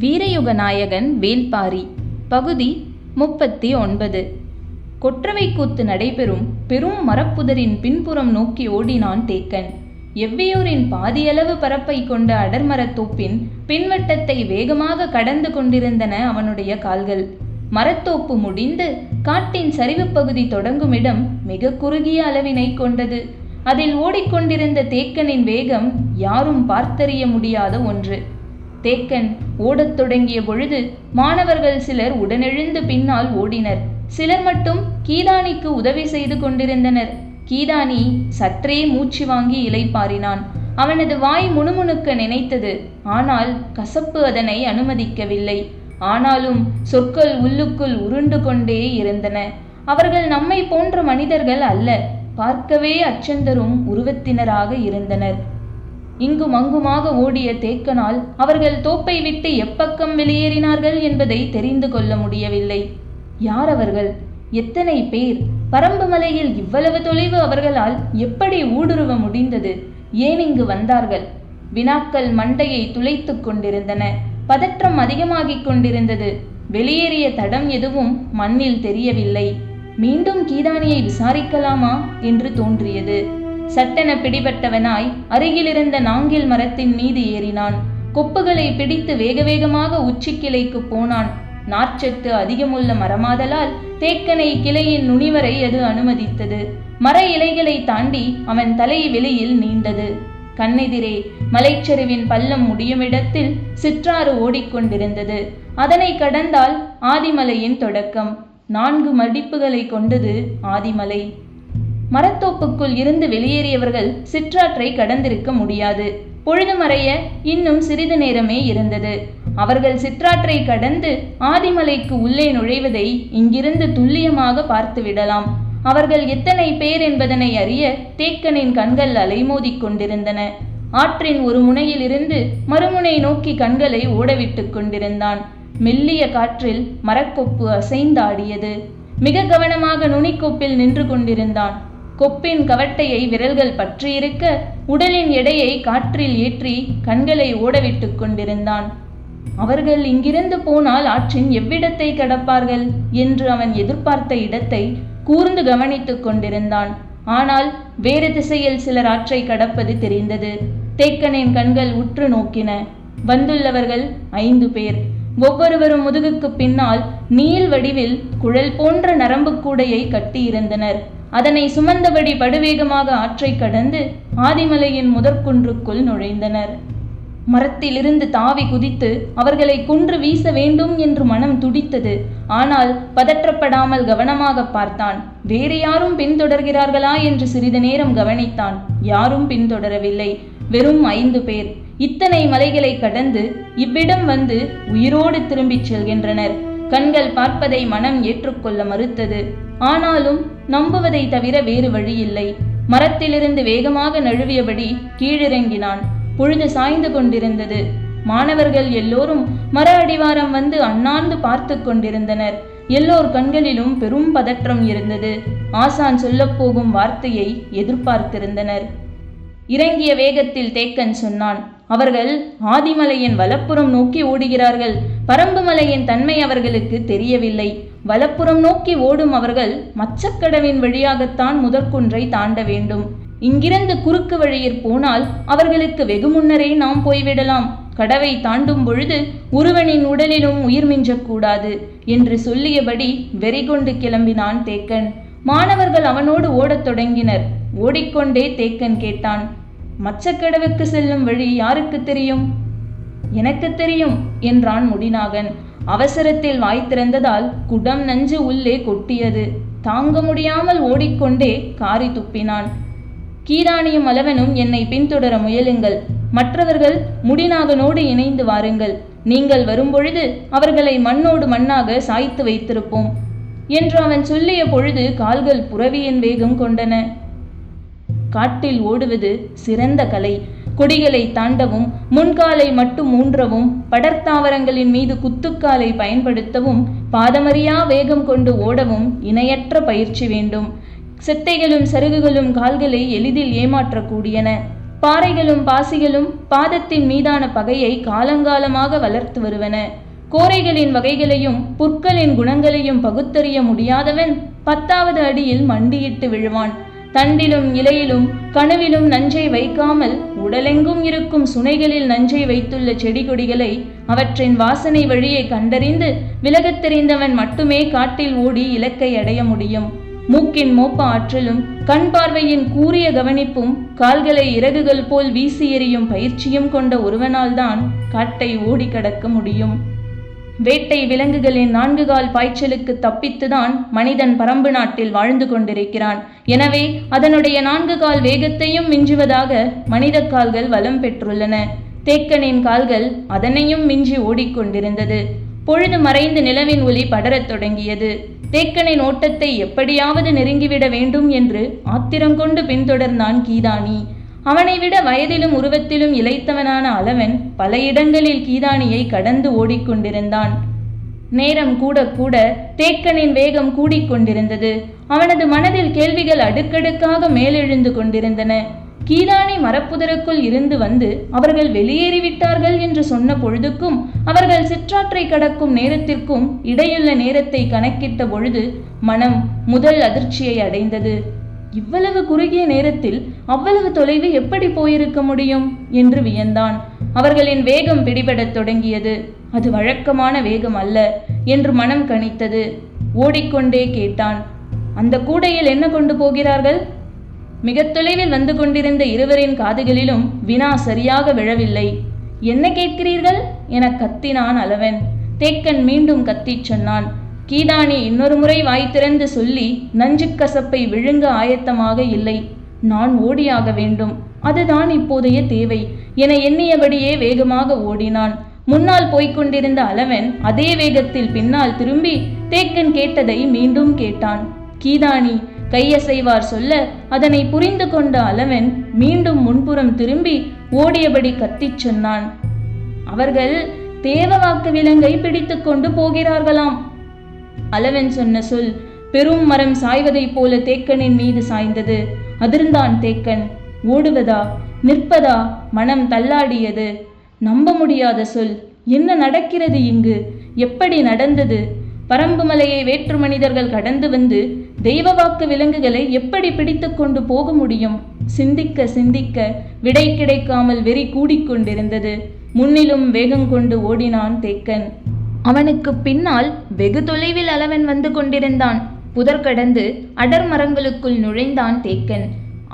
வீரயுக நாயகன் வேல்பாரி. பகுதி முப்பத்தி ஒன்பது. கொற்றவை கூத்து நடைபெறும் பெரும் மரப்புதரின் பின்புறம் நோக்கி ஓடினான் தேக்கன். எவ்வியூரின் பாதியளவு பரப்பை கொண்ட அடர்மரத் தோப்பின் பின்வட்டத்தை வேகமாக கடந்து கொண்டிருந்தன அவனுடைய கால்கள். மரத்தோப்பு முடிந்து காட்டின் சரிவு பகுதி தொடங்கும் இடம் மிக குறுகிய அளவினை கொண்டது. அதில் ஓடிக்கொண்டிருந்த தேக்கனின் வேகம் யாரும் பார்த்தறிய முடியாத ஒன்று. தேக்கன் ஓடத் தொடங்கிய பொழுது மாணவர்கள் சிலர் உடனெழுந்து பின்னால் ஓடினர். சிலர் மட்டும் கீதானிக்கு உதவி செய்து கொண்டிருந்தனர். கீதானி சற்றே மூச்சு வாங்கி இலைப்பாரினான் அவனது வாய் முணுமுணுக்க நினைத்தது. ஆனால் கசப்பு அதனை அனுமதிக்கவில்லை. ஆனாலும் சொற்கள் உள்ளுக்குள் உருண்டு கொண்டே இருந்தன. அவர்கள் நம்மை போன்ற மனிதர்கள் அல்ல. பார்க்கவே அச்சந்தரும் உருவத்தினராக இருந்தனர். இங்கும் அங்குமாக ஓடிய தேக்கனால் அவர்கள் தோப்பை விட்டு எப்பக்கம் வெளியேறினார்கள் என்பதை தெரிந்து கொள்ள முடியவில்லை. யார் அவர்கள்? எத்தனை பேர்? பரம்பு மலையில் இவ்வளவு தொலைவு அவர்களால் எப்படி ஊடுருவ முடிந்தது? ஏன் இங்கு வந்தார்கள்? வினாக்கள் மண்டையை துளைத்துக் கொண்டிருந்தன. பதற்றம் அதிகமாகிக் கொண்டிருந்தது. வெளியேறிய தடம் எதுவும் மண்ணில் தெரியவில்லை. மீண்டும் கீதானியை விசாரிக்கலாமா? என்று தோன்றியது. சட்டென பிடிபட்டவனாய் அருகிலிருந்த நாங்கில் மரத்தின் மீது ஏறினான். கொப்புகளை பிடித்து வேக வேகமாக உச்சி கிளைக்கு போனான். நார்ச்சத்து அதிகமுள்ள மரமாதலால் தேக்கனை கிளையின் நுனிவரை அது அனுமதித்தது. மர இலைகளை தாண்டி அவன் தலை வெளியில் நீண்டது. கண்ணெதிரே மலைச்சரிவின் பள்ளம் முடியுமிடத்தில் சிற்றாறு ஓடிக்கொண்டிருந்தது. அதனை கடந்தால் ஆதிமலையின் தொடக்கம். நான்கு மடிப்புகளை கொண்டது ஆதிமலை. மரத்தோப்புக்குள் இருந்து வெளியேறியவர்கள் சிற்றாற்றை கடந்திருக்க முடியாது. பொழுது மறைய இன்னும் சிறிது நேரமே இருந்தது. அவர்கள் சிற்றாற்றை கடந்து ஆதிமலைக்கு உள்ளே நுழைவதை இங்கிருந்து துல்லியமாக பார்த்து விடலாம் அவர்கள் எத்தனை பேர் என்பதனை அறிய தேக்கனின் கண்கள் அலைமோதிக் கொண்டிருந்தன. ஆற்றின் ஒரு முனையிலிருந்து மறுமுனை நோக்கி கண்களை ஓடவிட்டு கொண்டிருந்தான். மெல்லிய காற்றில் மரக்கொப்பு அசைந்தாடியது. மிக கவனமாக நுனிக்கொப்பில் நின்று கொண்டிருந்தான். கொப்பின் கவட்டையை விரல்கள் பற்றியிருக்க உடலின் எடையை காற்றில் ஏற்றி கண்களை ஓடவிட்டுக் கொண்டிருந்தான். அவர்கள் இங்கிருந்து போனால் ஆற்றின் எவ்விடத்தை கடப்பார்கள் என்று அவன் எதிர்பார்த்த இடத்தை கூர்ந்து கவனித்துக் கொண்டிருந்தான். ஆனால் வேறு திசையில் சிலர் ஆற்றை கடப்பது தெரிந்தது. தேக்கனின் கண்கள் உற்று நோக்கின. வந்துள்ளவர்கள் ஐந்து பேர். ஒவ்வொருவரும் முதுகுக்கு பின்னால் நீள் வடிவில் குழல் போன்ற நரம்பு கூடையை கட்டியிருந்தனர். அதனை சுமந்தபடி படுவேகமாக ஆற்றை கடந்து ஆதிமலையின் முதற்குன்றுக்குள் நுழைந்தனர். மரத்திலிருந்து தாவி குதித்து அவர்களை குன்று வீச வேண்டும் என்று மனம் துடித்தது. ஆனால் பதற்றப்படாமல் கவனமாக பார்த்தான். வேறு யாரும் பின்தொடர்கிறார்களா என்று சிறிது நேரம் கவனித்தான். யாரும் பின்தொடரவில்லை. வெறும் ஐந்து பேர். இத்தனை மலைகளை கடந்து இவ்விடம் வந்து உயிரோடு திரும்பிச் செல்கின்றனர். கண்கள் பார்ப்பதை மனம் ஏற்றுக்கொள்ள மறுத்தது. ஆனாலும் நம்புவதை தவிர வேறு வழியில்லை. மரத்திலிருந்து வேகமாக நழுவியபடி கீழிறங்கினான். பொழுது சாய்ந்து கொண்டிருந்தது. மாணவர்கள் எல்லோரும் மர அடிவாரம் வந்து அண்ணாந்து பார்த்து கொண்டிருந்தனர். எல்லோர் கண்களிலும் பெரும் பதற்றம் இருந்தது. ஆசான் சொல்லப்போகும் வார்த்தையை எதிர்பார்த்திருந்தனர். இறங்கிய வேகத்தில் தேக்கன் சொன்னான் அவர்கள் ஆதிமலையின் வலப்புறம் நோக்கி ஓடுகிறார்கள். பரம்புமலையின் தன்மை அவர்களுக்கு தெரியவில்லை. வலப்புறம் நோக்கி ஓடும் அவர்கள் மச்சக்கடவின் வழியாகத்தான் முதற்குன்றை தாண்ட வேண்டும். இங்கிருந்து குறுக்கு வழியில் போனால் அவர்களுக்கு வெகு முன்னரே நாம் போய்விடலாம். கடவை தாண்டும் பொழுது ஒருவனின் உடலிலும் உயிர் மிஞ்சக்கூடாது என்று சொல்லியபடி வெறிகொண்டு கிளம்பினான் தேக்கன். மாணவர்கள் அவனோடு ஓடத் தொடங்கினர். ஓடிக்கொண்டே தேக்கன் கேட்டான் மச்சக்கடவுக்கு செல்லும் வழி யாருக்கு தெரியும்? எனக்கு தெரியும் என்றான் முடிநாகன். அவசரத்தில் வாய் திறந்ததால் குடம் நஞ்சு உள்ளே கொட்டியது. தாங்க முடியாமல் ஓடிக்கொண்டே காரி துப்பினான். கீராணியும் அளவனும் என்னை பின்தொடர முயலுங்கள். மற்றவர்கள் முடிநாகனோடு இணைந்து வாருங்கள். நீங்கள் வரும்பொழுது அவர்களை மண்ணோடு மண்ணாக சாய்த்து வைத்திருப்போம். என்று அவன் சொல்லிய பொழுது கால்கள் புறவியின் வேகம் கொண்டன. காட்டில் ஓடுவது சிறந்த கலை. கொடிகளை தாண்டவும் முன்காலை மட்டும் ஊன்றவும் படர்த்தாவரங்களின் மீது குத்துக்காலை பயன்படுத்தவும் பாதமறியா வேகம் கொண்டு ஓடவும் இணையற்ற பயிற்சி வேண்டும். சித்தைகளும் சருகுகளும் கால்களை எளிதில் ஏமாற்றக்கூடியன. பாறைகளும் பாசிகளும் பாதத்தின் மீதான பகையை காலங்காலமாக வளர்த்து வருவன. கோரைகளின் வகைகளையும் புற்களின் குணங்களையும் பகுத்தறிய முடியாதவன் பத்தாவது அடியில் மண்டியிட்டு விழுவான். தண்டிலும் இலையிலும் கனவிலும் நஞ்சை வைக்காமல் உடலெங்கும் இருக்கும் சுனைகளில் நஞ்சை வைத்துள்ள செடி கொடிகளை அவற்றின் வாசனை வழியை கண்டறிந்து விலகத் தெரிந்தவன் மட்டுமே காட்டில் ஓடி இலக்கை அடைய முடியும். மூக்கின் மோப்ப ஆற்றலும் கண் பார்வையின் கூரிய கவனிப்பும் கால்களை இறகுகள் போல் வீசி எறியும் பயிற்சியும் கொண்ட ஒருவனால்தான் காட்டை ஓடி கடக்க முடியும். வேட்டை விலங்குகளின் நான்கு கால் பாய்ச்சலுக்கு தப்பித்துதான் மனிதன் பரம்பு நாட்டில் வாழ்ந்து கொண்டிருக்கிறான். எனவே அதனுடைய நான்கு கால் வேகத்தையும் மிஞ்சுவதாக மனித கால்கள் வலம் பெற்றுள்ளன. தேக்கனின் கால்கள் அதனையும் மிஞ்சி ஓடிக்கொண்டிருந்தது. பொழுது மறைந்து நிலவின் ஒளி படரத் தொடங்கியது. தேக்கனின் ஓட்டத்தை எப்படியாவது நெருங்கிவிட வேண்டும் என்று ஆத்திரம் கொண்டு பின்தொடர்ந்தான் கீதானி அவனை விட வயதிலும் உருவத்திலும் இளைத்தவனான அளவன் பல இடங்களில் கீதானியை கடந்து ஓடிக்கொண்டிருந்தான். நேரம் கூட கூட தேக்கனின் வேகம் கூடிக்கொண்டிருந்தது அவனது மனதில் கேள்விகள் அடுக்கடுக்காக மேலெழுந்து கொண்டிருந்தன. கீதானி மரப்புதருக்குள் இருந்து வந்து அவர்கள் வெளியேறிவிட்டார்கள் என்று சொன்ன பொழுதுக்கும் அவர்கள் சிற்றாற்றை கடக்கும் நேரத்திற்கும் இடையுள்ள நேரத்தை கணக்கிட்ட பொழுது மனம் முதல் அதிர்ச்சியை அடைந்தது. இவ்வளவு குறுகிய நேரத்தில் அவ்வளவு தொலைவு எப்படி போயிருக்க முடியும்? என்று வியந்தான். அவர்களின் வேகம் பிடிபடத் தொடங்கியது. அது வழக்கமான வேகம் அல்ல என்று மனம் கணித்தது. ஓடிக்கொண்டே கேட்டான் அந்த கூடையில் என்ன கொண்டு போகிறார்கள்? மிக தொலைவில் வந்து கொண்டிருந்த இருவரின் காதுகளிலும் வினா சரியாக விழவில்லை. என்ன கேட்கிறீர்கள்? என கத்தினான் அளவன் தேக்கன் மீண்டும் கத்திச் சொன்னான். கீதானி இன்னொரு முறை வாய் திறந்து சொல்லி நஞ்சு கசப்பை விழுங்க ஆயத்தமாக இல்லை. நான் ஓடியாக வேண்டும். அதுதான் இப்போதைய தேவை. என எண்ணியபடியே வேகமாக ஓடினான். முன்னால் போய்க்கொண்டிருந்த அளவன் அதே வேகத்தில் பின்னால் திரும்பி தேக்கன் கேட்டதை மீண்டும் கேட்டான். கீதானி கையசைவார் சொல்ல அதனை புரிந்து கொண்ட அளவன் மீண்டும் முன்புறம் திரும்பி ஓடியபடி கத்திச் சொன்னான். அவர்கள் தேவவாக்கு விலங்கை பிடித்துக்கொண்டு போகிறார்களாம். அளவன் சொன்ன சொல் பெரும் மரம் சாய்வதைப் போல தேக்கனின் மீது சாய்ந்தது. அதிர்ந்தான் தேக்கன். ஓடுவதா? நிற்பதா? மனம் தள்ளாடியது. நம்ப முடியாத சொல். என்ன நடக்கிறது இங்கு? எப்படி நடந்தது? பரம்பு மலையை வேற்று மனிதர்கள் கடந்து வந்து தெய்வ வாக்கு விலங்குகளை எப்படி பிடித்து கொண்டு போக முடியும்? சிந்திக்க சிந்திக்க விடை கிடைக்காமல் வெறி கூடிக்கொண்டிருந்தது. முன்னிலும் வேகம் கொண்டு ஓடினான் தேக்கன். அவனுக்கு பின்னால் வெகு தொலைவில் அளவன் வந்து கொண்டிருந்தான். புதர் கடந்து அடர் மரங்களுக்குள் நுழைந்தான் தேக்கன்.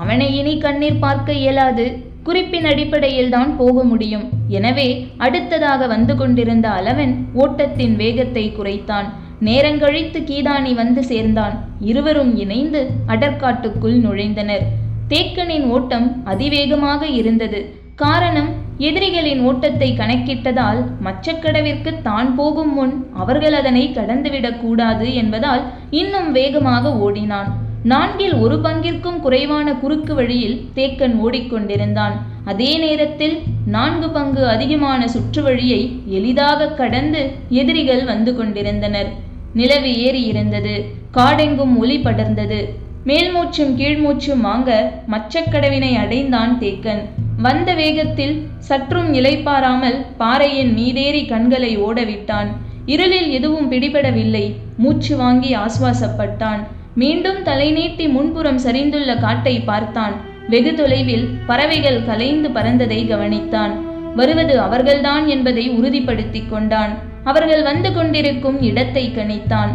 அவனை இனி கண்ணீர் பார்க்க இயலாது. குறிப்பின் அடிப்படையில் தான் போக முடியும். எனவே அடுத்ததாக வந்து கொண்டிருந்த அளவன் ஓட்டத்தின் வேகத்தை குறைத்தான். நேரங்கழித்து கீதானி வந்து சேர்ந்தான். இருவரும் இணைந்து அடற்காட்டுக்குள் நுழைந்தனர். தேக்கனின் ஓட்டம் அதிவேகமாக இருந்தது. காரணம் எதிரிகளின் ஓட்டத்தை கணக்கிட்டதால் மச்சக்கடவிற்கு தான் போகும் முன் அவர்கள் அதனை கடந்துவிடக் கூடாது என்பதால் இன்னும் வேகமாக ஓடினான். நான்கில் ஒரு பங்கிற்கும் குறைவான குறுக்கு வழியில் தேக்கன் ஓடிக்கொண்டிருந்தான். அதே நேரத்தில் நான்கு பங்கு அதிகமான சுற்று வழியை எளிதாக கடந்து எதிரிகள் வந்து கொண்டிருந்தனர். நிலவு ஏறி இருந்தது. காடெங்கும் ஒளி படர்ந்தது. மேல்மூச்சும் கீழ்மூச்சும் வாங்க மச்சக்கடவினை அடைந்தான் தேக்கன். வந்த வேகத்தில் சற்றும் இலைப்பாராமல் பாறையின் மீதேறி கண்களை ஓடவிட்டான். இருளில் எதுவும் பிடிபடவில்லை. மூச்சு வாங்கி ஆசுவாசப்பட்டான். மீண்டும் தலை நீட்டி முன்புறம் சரிந்துள்ள காட்டை பார்த்தான். வெகு தொலைவில் பறவைகள் கலைந்து பறந்ததை கவனித்தான். வருவது அவர்கள்தான் என்பதை உறுதிப்படுத்திக் கொண்டான். அவர்கள் வந்து கொண்டிருக்கும் இடத்தை கணித்தான்.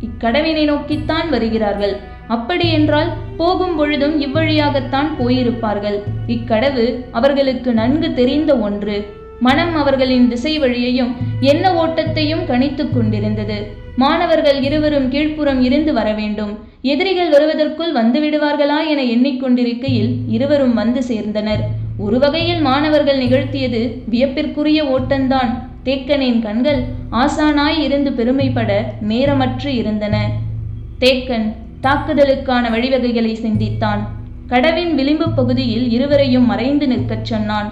இக்கடவினை நோக்கித்தான் வருகிறார்கள். அப்படியென்றால் போகும் பொழுதும் இவ்வழியாகத்தான் போயிருப்பார்கள். இக்கடவு அவர்களுக்கு நன்கு தெரிந்த ஒன்று. மனம் அவர்களின் திசை வழியையும் என்ன ஓட்டத்தையும் கணித்துக் கொண்டிருந்தது. மாணவர்கள் இருவரும் கீழ்ப்புறம் இருந்து வர வேண்டும். எதிரிகள் வருவதற்குள் வந்து விடுவார்களா என எண்ணிக்கொண்டிருக்கையில் இருவரும் வந்து சேர்ந்தனர். ஒரு வகையில் மாணவர்கள் நிகழ்த்தியது வியப்பிற்குரிய ஓட்டந்தான் தேக்கனின் கண்கள் ஆசானாய் இருந்து பெருமைப்பட நேரமற்று இருந்தன. தேக்கன் தாக்குதலுக்கான வழிவகைகளை சிந்தித்தான். கடவின் விளிம்பு பகுதியில் இருவரையும் மறைந்து நிற்கச் சொன்னான்.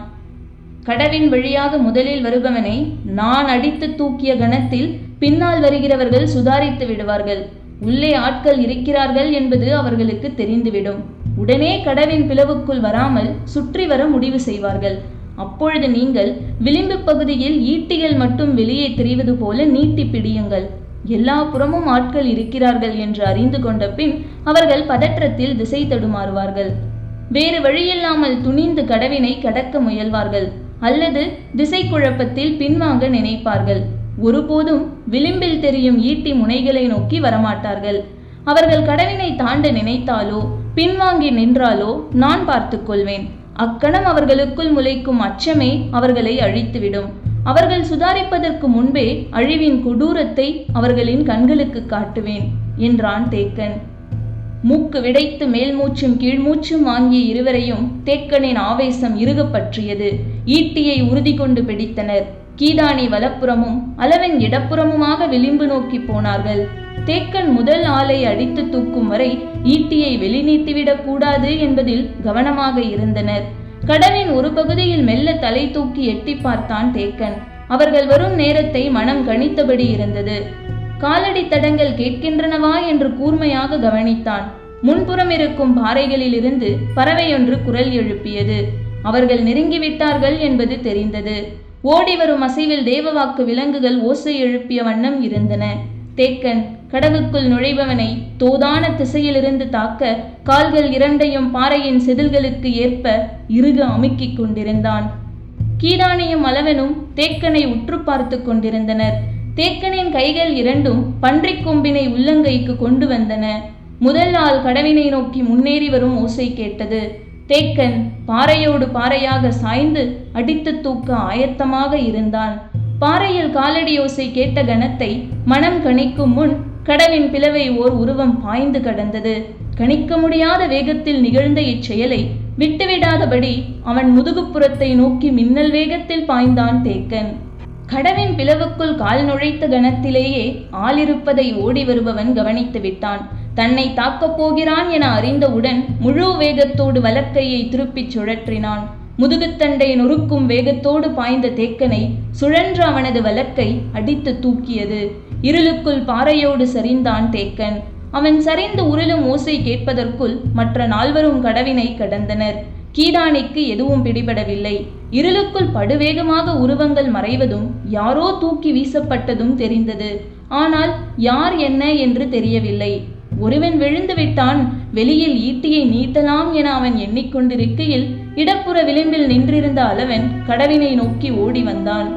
கடவின் வழியாக முதலில் வருபவனை நான் அடித்து தூக்கிய கணத்தில் பின்னால் வருகிறவர்கள் சுதாரித்து விடுவார்கள். உள்ளே ஆட்கள் இருக்கிறார்கள் என்பது அவர்களுக்கு தெரிந்துவிடும். உடனே கடவின் பிளவுக்குள் வராமல் சுற்றி வர முடிவு செய்வார்கள். அப்பொழுது நீங்கள் விளிம்பு பகுதியில் ஈட்டிகள் மட்டும் வெளியே தெரிவது போல நீட்டி பிடியுங்கள். எல்லா புறமும் ஆட்கள் இருக்கிறார்கள் என்று அறிந்து கொண்ட பின் அவர்கள் பதற்றத்தில் திசை தடுமாறுவார்கள். வேறு வழியில்லாமல் துணிந்து கடவினை கடக்க முயல்வார்கள். அல்லது திசை குழப்பத்தில் பின்வாங்க நினைப்பார்கள். ஒருபோதும் விளிம்பில் தெரியும் ஈட்டி முனைகளை நோக்கி வரமாட்டார்கள். அவர்கள் கடவினை தாண்ட நினைத்தாலோ பின்வாங்கி நின்றாலோ நான் பார்த்துக்கொள்வேன் அக்கணம் அவர்களுக்குள் முளைக்கும் அச்சமே அவர்களை அழித்துவிடும். அவர்கள் சுதாரிப்பதற்கு முன்பே அழிவின் கொடூரத்தை அவர்களின் கண்களுக்கு காட்டுவேன் என்றான் தேக்கன். மூக்கு விடைத்து மேல் மூச்சும் கீழ்மூச்சும் வாங்கிய இருவரையும் தேக்கனின் ஆவேசம் இருகப்பற்றியது ஈட்டியை உறுதி கொண்டு பிடித்தனர். கீதானி வலப்புறமும் அளவன் இடப்புறமுமாக விளிம்பு நோக்கி போனார்கள். தேக்கன் முதல் ஆளை அடித்து தூக்கும் வரை ஈட்டியை வெளிநீட்டிவிடக் கூடாது என்பதில் கவனமாக இருந்தனர். கடலின் ஒரு பகுதியில் மெல்ல தலை தூக்கி எட்டி பார்த்தான் தேக்கன். அவர்கள் வரும் நேரத்தை மனம் கணித்தபடி இருந்தது. காலடி தடங்கள் கேட்கின்றனவா என்று கூர்மையாக கவனித்தான். முன்புறம் இருக்கும் பாறைகளிலிருந்து பறவையொன்று குரல் எழுப்பியது. அவர்கள் நெருங்கிவிட்டார்கள் என்பது தெரிந்தது. ஓடி வரும் அசைவில் தேவவாக்கு விலங்குகள் ஓசை எழுப்பிய வண்ணம் இருந்தன. தேக்கன் கடவுக்குள் நுழைபவனை தோதான திசையிலிருந்து தாக்க கால்கள் இரண்டையும் பாறையின் செதில்களுக்கு ஏற்ப இறுக அமுக்கிக் கொண்டிருந்தான். கீதானியும் அளவனும் தேக்கனை உற்று பார்த்து கொண்டிருந்தனர். தேக்கனின் கைகள் இரண்டும் பன்றிக் கொம்பினை உள்ளங்கைக்கு கொண்டு வந்தன. முதல் ஆள் கடவினை நோக்கி முன்னேறி வரும் ஓசை கேட்டது. தேக்கன் பாறையோடு பாறையாக சாய்ந்து அடித்து தூக்க ஆயத்தமாக இருந்தான். பாறையில் காலடி ஓசை கேட்ட கணத்தை மனம் கணிக்கும் முன் கடவின் பிளவை ஓர் உருவம் பாய்ந்து கடந்தது. கணிக்க முடியாத வேகத்தில் நிகழ்ந்த இச்செயலை விட்டுவிடாதபடி அவன் முதுகுப்புறத்தை நோக்கி மின்னல் வேகத்தில் பாய்ந்தான் தேக்கன். கடவின் பிளவுக்குள் கால் நுழைத்த கணத்திலேயே ஆளிருப்பதை ஓடி வருபவன் கவனித்து விட்டான். தன்னை தாக்கப் போகிறான் என அறிந்தவுடன் முழு வேகத்தோடு வலக்கையை திருப்பிச் சுழற்றினான். முதுகுத்தண்டை நொறுக்கும் வேகத்தோடு பாய்ந்த தேக்கனை சுழன்ற அவனது வலக்கை அடித்து தூக்கியது. இருளுக்குள் பாறையோடு சரிந்தான் தேக்கன். அவன் சரிந்து உருளும் ஓசை கேட்பதற்குள் மற்ற நால்வரும் கடவினை கடந்தனர். கீடானிக்கு எதுவும் பிடிபடவில்லை. இருளுக்குள் படுவேகமாக உருவங்கள் மறைவதும் யாரோ தூக்கி வீசப்பட்டதும் தெரிந்தது. ஆனால் யார் என்ன என்று தெரியவில்லை. ஒருவன் விழுந்து விட்டான் வெளியில் ஈட்டியை நீட்டலாம் என அவன் எண்ணிக்கொண்டிருக்கையில் இடப்புற விளிம்பில் நின்றிருந்த அளவன் கடவினை நோக்கி ஓடி வந்தான்.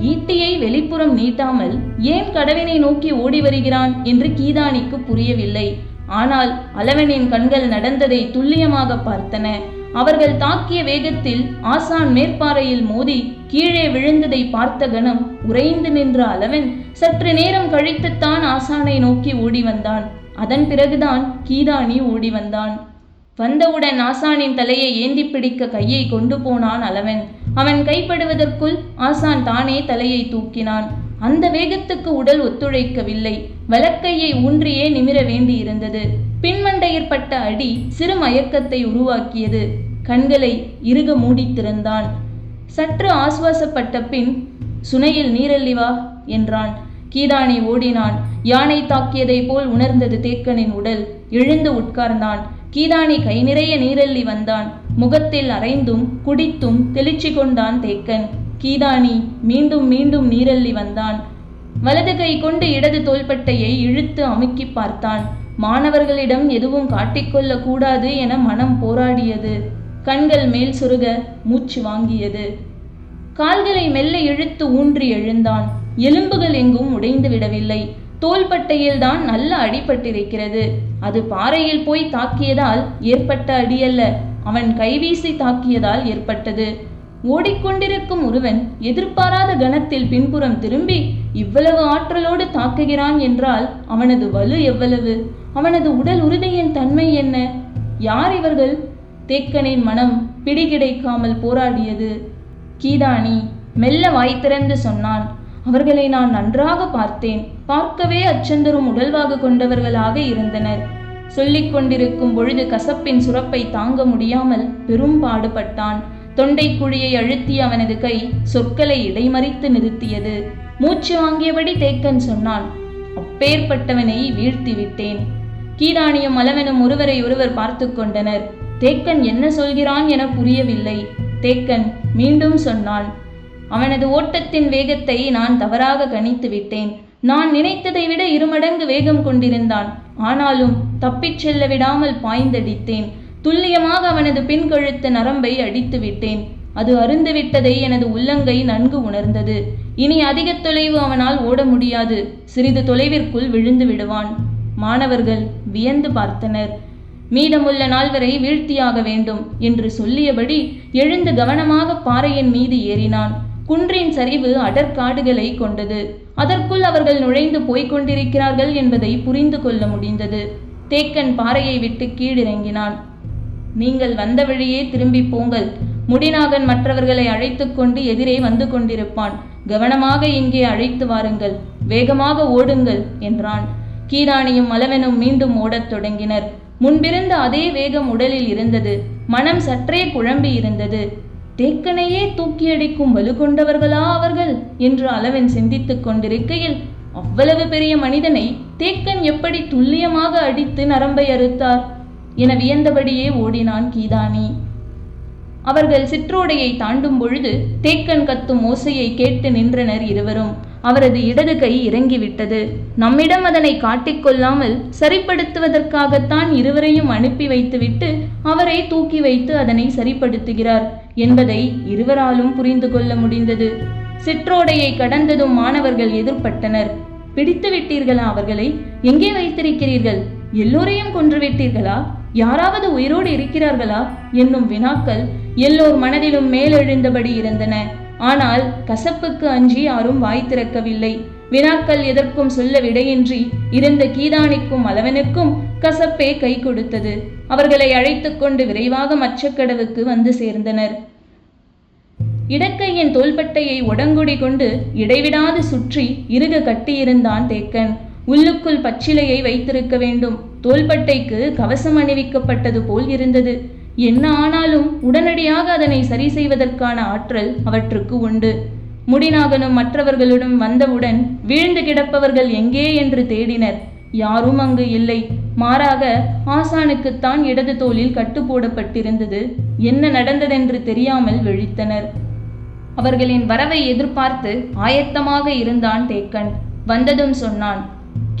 ஈட்டியை வெளிப்புறம் நீட்டாமல் ஏன் கடவினை நோக்கி ஓடி வருகிறான் என்று கீதானிக்கு புரியவில்லை. ஆனால் அளவனின் கண்கள் நடந்ததை துல்லியமாக பார்த்தன. அவர்கள் தாக்கிய வேகத்தில் ஆசான் மேற்பாறையில் மோதி கீழே விழுந்ததை பார்த்த கணம் உறைந்து நின்ற அளவன் சற்று நேரம் கழித்துத்தான் ஆசானை நோக்கி ஓடி வந்தான். அதன் பிறகுதான் கீதானி ஓடி வந்தான். வந்தவுடன் ஆசானின் தலையை ஏந்தி பிடிக்க கையை கொண்டு போனான் அளவன் அவன் கைப்படுவதற்குள் ஆசான் தானே தலையை தூக்கினான். அந்த வேகத்துக்கு உடல் ஒத்துழைக்கவில்லை. வலக்கையை ஊன்றியே நிமிர வேண்டியிருந்தது. பின்மண்டையிற்பட்ட அடி சிறு மயக்கத்தை உருவாக்கியது. கண்களை இறுக மூடித்திருந்தான். சற்று ஆசுவாசப்பட்ட பின் சுனையில் நீரல்லி வா என்றான். கீதானி ஓடினான். யானை தாக்கியதை போல் உணர்ந்தது தேக்கனின் உடல். எழுந்து உட்கார்ந்தான். கீதானி கை நிறைய நீரள்ளி வந்தான். முகத்தில் அரைந்தும் குடித்தும் தெளிச்சு கொண்டான் தேக்கன். கீதானி மீண்டும் மீண்டும் நீரள்ளி வந்தான். வலது கை கொண்டு இடது தோள்பட்டையை இழுத்து அமுக்கி பார்த்தான். மாணவர்களிடம் எதுவும் காட்டிக்கொள்ள கூடாது என மனம் போராடியது. கண்கள் மேல் சுருக மூச்சு வாங்கியது. கால்களை மெல்ல இழுத்து ஊன்றி எழுந்தான். எலும்புகள் எங்கும் உடைந்து விடவில்லை. தோள்பட்டையில்தான் நல்ல அடிபட்டிருக்கிறது. அது பாறையில் போய் தாக்கியதால் ஏற்பட்ட அடியல்ல. அவன் கைவீசி தாக்கியதால் ஏற்பட்டது. ஓடிக்கொண்டிருக்கும் ஒருவன் எதிர்பாராத கணத்தில் பின்புறம் திரும்பி இவ்வளவு ஆற்றலோடு தாக்குகிறான் என்றால் அவனது வலு எவ்வளவு? அவனது உடல் உறுதியின் தன்மை என்ன? யார் இவர்கள்? தேக்கனின் மனம் பிடிகிடைக்காமல் போராடியது. கீதானி மெல்ல வாய் திறந்து சொன்னான். அவர்களை நான் நன்றாக பார்த்தேன். பார்க்கவே அச்சந்தரும் உடல்வாக கொண்டவர்களாக இருந்தனர். சொல்லிக் கொண்டிருக்கும் பொழுது கசப்பின் சுரப்பை தாங்க முடியாமல் பெரும் பாடுபட்டான். தொண்டை குழியை அழுத்திய அவனது கை சொற்களை இடைமறித்து நிறுத்தியது. மூச்சு வாங்கியபடி தேக்கன் சொன்னான் அப்பேற்பட்டவனை வீழ்த்தி விட்டேன். கீடானியும் மலவனும் ஒருவரை ஒருவர் பார்த்து கொண்டனர். தேக்கன் என்ன சொல்கிறான் என புரியவில்லை. தேக்கன் மீண்டும் சொன்னான் அவனது ஓட்டத்தின் வேகத்தை நான் தவறாக கணித்து விட்டேன். நான் நினைத்ததை விட இருமடங்கு வேகம் கொண்டிருந்தான். ஆனாலும் தப்பிச் செல்ல விடாமல் பாய்ந்தடித்தேன். துல்லியமாக அவனது பின்கழுத்து நரம்பை அடித்து விட்டேன். அது அருந்துவிட்டதை எனது உள்ளங்கை நன்கு உணர்ந்தது. இனி அதிக தொலைவு அவனால் ஓட முடியாது. சிறிது தொலைவிற்குள் விழுந்து விடுவான். மாணவர்கள் வியந்து பார்த்தனர். மீதமுள்ள நால்வரை வீழ்த்தியாக வேண்டும் என்று சொல்லியபடி எழுந்து கவனமாக பாறையின் மீது ஏறினான். குன்றின் சரிவு அடற்காடுகளை கொண்டது. அதற்குள் அவர்கள் நுழைந்து போய்க் கொண்டிருக்கிறார்கள் என்பதை புரிந்து கொள்ள முடிந்தது. தேக்கன் பாறையை விட்டு கீழிறங்கினான். நீங்கள் வந்த வழியே திரும்பி போங்கள். முடிநாகன் மற்றவர்களை அழைத்து கொண்டு எதிரே வந்து கொண்டிருப்பான். கவனமாக இங்கே அழைத்து வாருங்கள். வேகமாக ஓடுங்கள் என்றான். கீராணியும் மலவனும் மீண்டும் ஓடத் தொடங்கினர். முன்பிருந்த அதே வேகம் உடலில் இருந்தது. மனம் சற்றே குழம்பி இருந்தது. தேக்கனையே தூக்கியடிக்கும் வலு கொண்டவர்களா அவர்கள்? என்று அளவன் சிந்தித்துக் கொண்டிருக்கையில் அவ்வளவு பெரிய மனிதனை தேக்கன் எப்படி துல்லியமாக அடித்து நரம்பை அறுத்தார்? என வியந்தபடியே ஓடினான் கீதானி. அவர்கள் சிற்றோடையை தாண்டும் பொழுது தேக்கன் கத்தும் ஓசையை கேட்டு நின்றனர் இருவரும். அவரது இடது கை இறங்கிவிட்டது. நம்மிடம் அதனை காட்டிக்கொள்ளாமல் சரிப்படுத்துவதற்காகத்தான் இருவரையும் அனுப்பி வைத்துவிட்டு அவரை தூக்கி வைத்து அதனை சரிப்படுத்துகிறார். என்பதை இருவராலும் புரிந்து கொள்ள முடிந்தது. சிற்றோடையை கடந்ததும் மாணவர்கள் எதிர்பட்டனர். பிடித்து விட்டீர்களா அவர்களை? எங்கே வைத்திருக்கிறீர்கள்? எல்லோரையும் கொன்று விட்டீர்களா யாராவது உயிரோடு இருக்கிறார்களா? என்னும் வினாக்கள் எல்லோர் மனதிலும் மேலெழுந்தபடி இருந்தன. ஆனால் கசப்புக்கு அஞ்சி யாரும் வாய் திறக்கவில்லை. வினாக்கள் எதற்கும் சொல்ல விடையின்றி இருந்த கீதானிக்கும் அளவனுக்கும் கசப்பே கை கொடுத்தது. அவர்களை அழைத்து கொண்டு விரைவாக மச்சக்கடவுக்கு வந்து சேர்ந்தனர். இடக்கையின் தோள்பட்டையை உடங்குடி கொண்டு இடைவிடாது சுற்றி இறுக கட்டியிருந்தான் தேக்கன். உள்ளுக்குள் பச்சிலையை வைத்திருக்க வேண்டும். தோள்பட்டைக்கு கவசம் அணிவிக்கப்பட்டது போல் இருந்தது. என்ன ஆனாலும் உடனடியாக அதனை சரி செய்வதற்கான ஆற்றல் அவற்றுக்கு உண்டு. முடிநாகனும் மற்றவர்களுடன் வந்தவுடன் வீழ்ந்து கிடப்பவர்கள் எங்கே என்று தேடினர். யாரும் அங்கு இல்லை. மாறாக ஆசானுக்குத்தான் இடது தோளில் கட்டு போடப்பட்டிருந்தது. என்ன நடந்ததென்று தெரியாமல் விழித்தனர். அவர்களின் வரவை எதிர்பார்த்து ஆயத்தமாக இருந்தான் தேக்கன். வந்ததும் சொன்னான்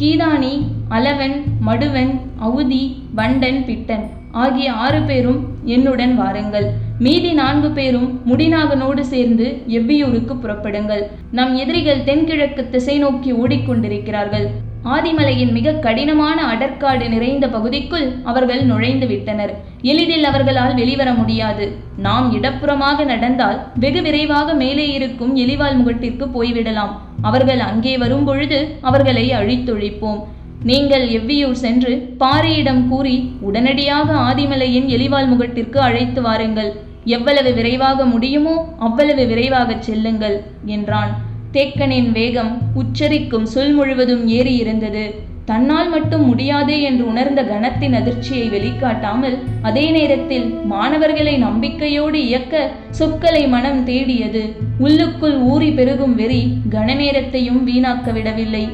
கீதானி அளவன் மடுவன் அவுதி வண்டன் பிட்டன். ஆகிய ஆறு பேரும் என்னுடன் வாருங்கள். மீதி நான்கு பேரும் முடிநாகனோடு சேர்ந்து எவ்வியூருக்கு புறப்படுங்கள். நம் எதிரிகள் தென்கிழக்கு திசை நோக்கி ஓடிக்கொண்டிருக்கிறார்கள். ஆதிமலையின் மிக கடினமான அடற்காடு நிறைந்த பகுதிக்குள் அவர்கள் நுழைந்து விட்டனர். எளிதில் அவர்களால் வெளிவர முடியாது. நாம் இடப்புறமாக நடந்தால் வெகு விரைவாக மேலே இருக்கும் எலிவால் முகட்டிற்கு போய்விடலாம். அவர்கள் அங்கே வரும்பொழுது அவர்களை அழித்தொழிப்போம். நீங்கள் எவ்வியூர் சென்று பாரியிடம் கூறி உடனடியாக ஆதிமலையின் எலிவால் முகட்டிற்கு அழைத்து வாருங்கள். எவ்வளவு விரைவாக முடியுமோ அவ்வளவு விரைவாகச் செல்லுங்கள் என்றான். தேக்கனின் வேகம் உச்சரிக்கும் சொல் முழுவதும் ஏறி இருந்தது தன்னால் மட்டும் முடியாதே என்று உணர்ந்த கணத்தின் அதிர்ச்சியை வெளிக்காட்டாமல் அதே நேரத்தில் மாணவர்களை நம்பிக்கையோடு இயக்க சொற்களை மனம் தேடியது. உள்ளுக்குள் ஊறி பெருகும் வெறி கன நேரத்தையும் வீணாக்க விடவில்லை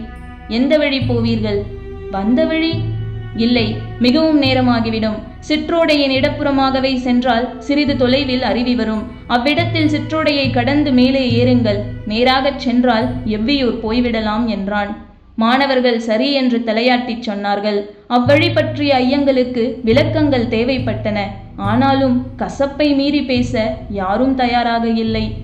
எந்த வழி போவீர்கள்? வந்த வழி? இல்லை மிகவும் நேரமாகிவிடும். சிற்றோடையின் இடப்புறமாகவே சென்றால் சிறிது தொலைவில் அருவி வரும். அவ்விடத்தில் சிற்றோடையை கடந்து மேலே ஏறுங்கள். நேராகச் சென்றால் எவ்வியூர் போய்விடலாம் என்றான். மாணவர்கள் சரி என்று தலையாட்டிச் சொன்னார்கள். அவ்வழி பற்றிய ஐயங்களுக்கு விளக்கங்கள் தேவைப்பட்டன. ஆனாலும் கசப்பை மீறி பேச யாரும் தயாராக இல்லை.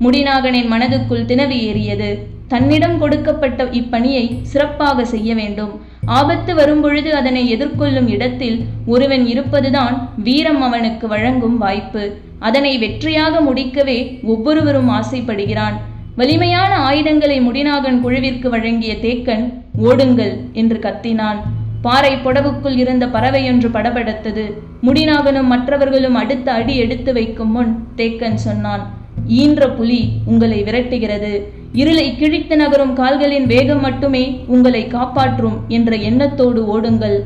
முடிநாகனின் மனதுக்குள் தினவி ஏறியது. தன்னிடம் கொடுக்கப்பட்ட இப்பணியை சிறப்பாக செய்ய வேண்டும். ஆபத்து வரும்பொழுது அதனை எதிர்கொள்ளும் இடத்தில் ஒருவன் இருப்பதுதான் வீரம் அவனுக்கு வழங்கும் வாய்ப்பு. அதனை வெற்றியாக முடிக்கவே ஒவ்வொருவரும் ஆசைப்படுகிறான். வலிமையான ஆயுதங்களை முடிநாகன் குழுவிற்கு வழங்கிய தேக்கன் ஓடுங்கள் என்று கத்தினான். பாறை புடவுக்குள் இருந்த பறவையொன்று படபடத்தது. முடிநாகனும் மற்றவர்களும் அடுத்த அடி எடுத்து வைக்கும் முன் தேக்கன் சொன்னான் ஈன்ற புலி உங்களை விரட்டுகிறது. இருளை கிழித்து நகரும் கால்களின் வேகம் மட்டுமே உங்களை காப்பாற்றும் என்ற எண்ணத்தோடு ஓடுங்கள்.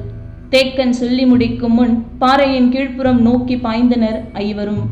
தேக்கன் சொல்லி முடிக்கும் முன் பாறையின் கீழ்ப்புறம் நோக்கி பாய்ந்தனர் ஐவரும்.